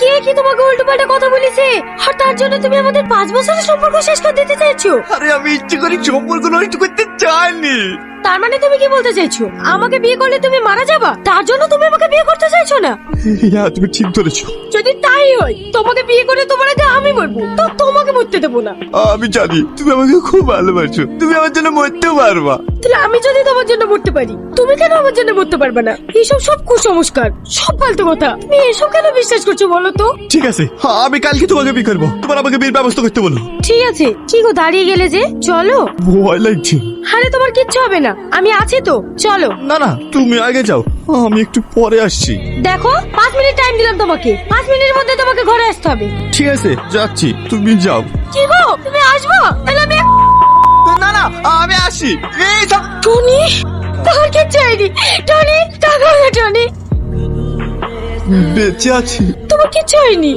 কে কি তোমাকে উল্টো পাল্টা কথা বলেছে? আর তার জন্য তুমি আমাদের পাঁচ বছরের সম্পর্ক শেষ করে দিতে চাইছো? আরে আমি ইচ্ছে করে সম্পর্ক নষ্ট করতে চাইনি। তার মানে তুমি কি বলতে চাইছো? আমাকে বিয়ে করলে তুমি মারা যাবা? তার জন্য তুমি আমাকে বিয়ে করতে না? হ্যাঁ তুমি ঠিক ধরেছো। যদি তাই হয় তোমাকে বিয়ে করে তোমার আগে আমি মরবো তো তোমাকে মরতে দেবো না। আমি জানি তুমি আমাকে খুব ভালোবাসো। তুমি আমার জন্য মরতেও পারবা। তাহলে আমি যদি তোমার জন্য মরতে পারি তুমি কেন আমার জন্য মরতে পারবে না? সব কুসংস্কার সব ফালতু কথা। তুমি এসব কেন বিশ্বাস করছ বলো তো? ঠিক আছে হ্যাঁ, আমি কালকে তোমাকে বিয়ে করব। তোমার আমাকে বিয়ের ব্যবস্থা করতে বলো। ঠিক আছে কি গো দাঁড়িয়ে গেলে যে চলো। ভয় লাগছে। আরে তোমার কিচ্ছু হবে না আমি আছি তো চলো। না না তুমি আগে যাও। আমি একটু পরে আসছি। দেখো পাঁচ মিনিট টাইম দিলাম তোমাকে। পাঁচ মিনিটের মধ্যে তোমাকে ঘরে আসতে হবে। ঠিক আছে যাচ্ছি। তুমি যাও। কি গো? তুমি আসব? তাহলে আমি না না আমি আসি। এই। টনি কিচ্ছু হয়নি। টনি টাকা টনি। বেঁচে আছি। তোমার কিচ্ছু হয়নি।